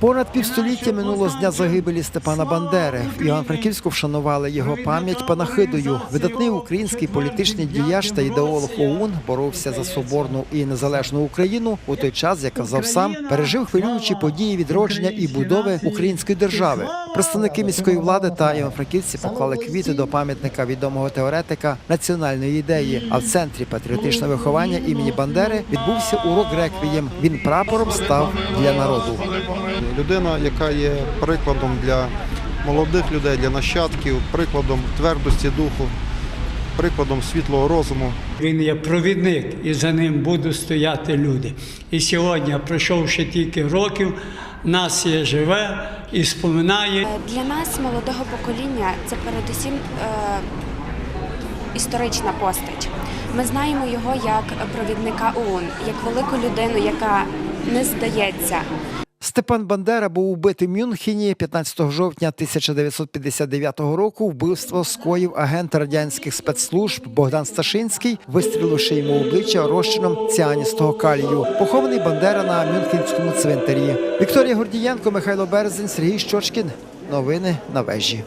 Понад півстоліття минуло з дня загибелі Степана Бандери. В Івано-Франківську вшанували його пам'ять панахидою. Видатний український політичний діяч та ідеолог ОУН боровся за соборну і незалежну Україну у той час, як казав сам, пережив хвилюючі події відродження і будови української держави. Представники міської влади та івано-франківці поклали квіти до пам'ятника відомого теоретика національної ідеї. А в центрі патріотичного виховання імені Бандери відбувся урок реквієм. Він прапором став для народу. Людина, яка є прикладом для молодих людей, для нащадків, прикладом твердості духу, прикладом світлого розуму. Він є провідник, і за ним будуть стояти люди. І сьогодні, пройшовши тільки років, є живе і споминає. Для нас, молодого покоління, це передусім е, історична постать. Ми знаємо його як провідника ООН, як велику людину, яка не здається. Степан Бандера був убитий в Мюнхені 15 жовтня 1959 року. Вбивство скоїв агент радянських спецслужб Богдан Сташинський, вистріливши йому обличчя розчином ціаністого калію. Похований Бандера на Мюнхенському цвинтарі. Вікторія Гордієнко, Михайло Березень, Сергій Щочкін. Новини на вежі.